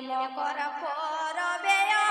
মকর পরবে নাই